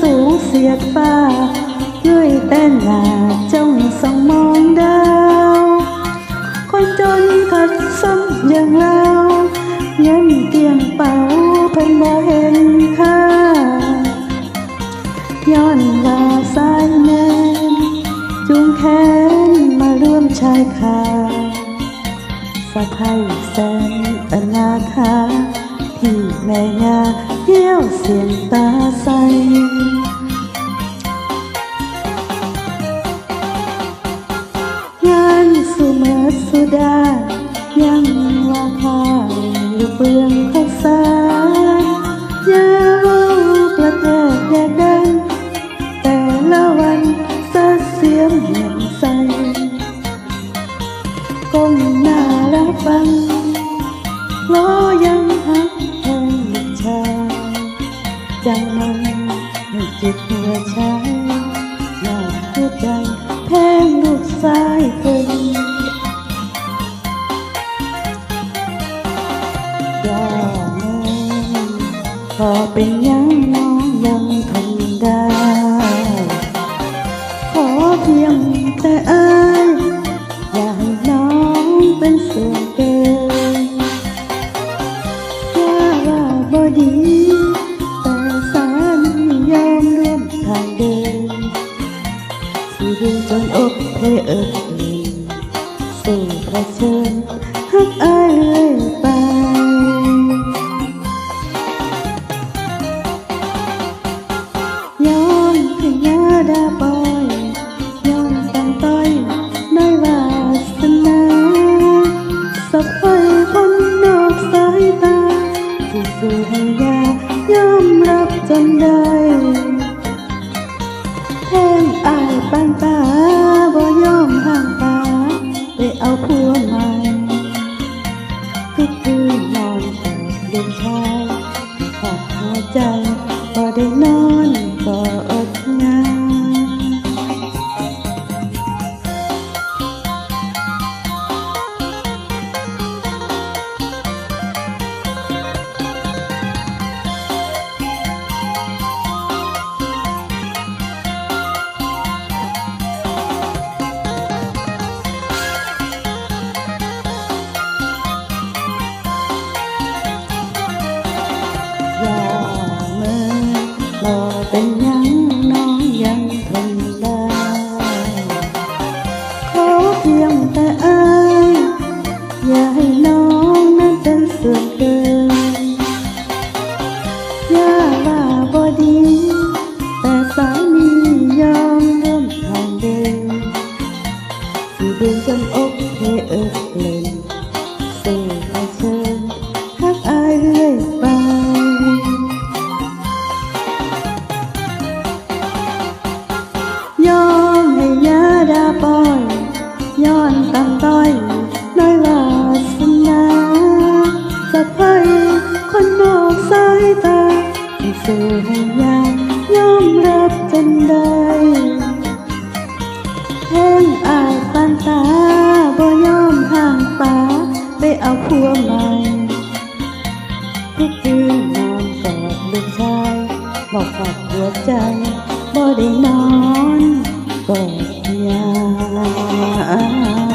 สูงเสียดฟ้าด้วยแต่หน้าจ้องส่องมองดาว คนจนขัดซ้ำอย่างเราเงินเตียงเป่าเพิ่นบ่เห็นค่าย้อนว่าสายแน่นจุงแขนมาร่วมชายคาสะพายแสนอนาคาทา แม่ยาเยี่ยวเสียงตาใสงานสุเมสุดา ยังว่าข้าหรือเปลืองข้าวสา อกเพลเอิบเลยสู่เผชิญหักอายเลยไปย้อนให้ยาดาปอยย้อนตังต้อยน้อยวาสนาสับไปคนนอกสายตาที่สู่ให้ยายอมรับจนได้ พอ รอะให้ยายอมรับจนได้แห้งอายปันตาบ่ยอมห่างป่าไปเอาผัวใหม่ทุกคืนนอนกอดลูกชายบอกฝากหัวใจบ่ได้นอนกอดยา